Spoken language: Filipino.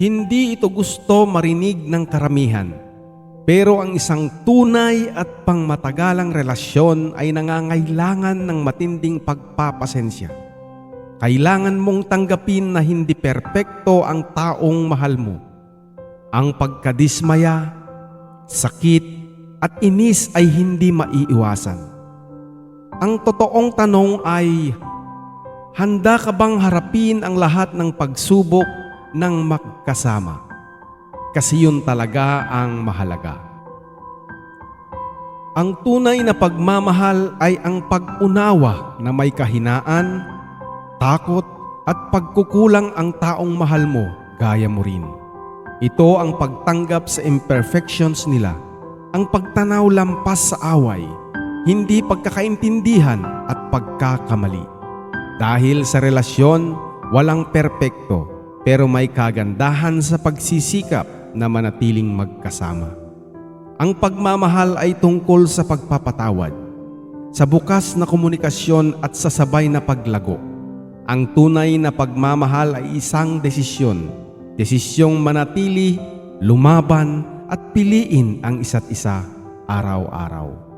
Hindi ito gusto marinig ng karamihan. Pero ang isang tunay at pangmatagalang relasyon ay nangangailangan ng matinding pagpapasensya. Kailangan mong tanggapin na hindi perpekto ang taong mahal mo. Ang pagkadismaya, sakit at inis ay hindi maiiwasan. Ang totoong tanong ay, handa ka bang harapin ang lahat ng pagsubok ng magkasama? Kasi yun talaga ang mahalaga. Ang tunay na pagmamahal ay ang pag-unawa na may kahinaan, takot at pagkukulang ang taong mahal mo gaya mo rin. Ito ang pagtanggap sa imperfections nila, ang pagtanaw lampas sa away, hindi pagkakaintindihan at pagkakamali. Dahil sa relasyon, walang perpekto pero may kagandahan sa pagsisikap na manatiling magkasama. Ang pagmamahal ay tungkol sa pagpapatawad, sa bukas na komunikasyon at sa sabay na paglago. Ang tunay na pagmamahal ay isang desisyon, desisyong manatili, lumaban at piliin ang isa't isa araw-araw.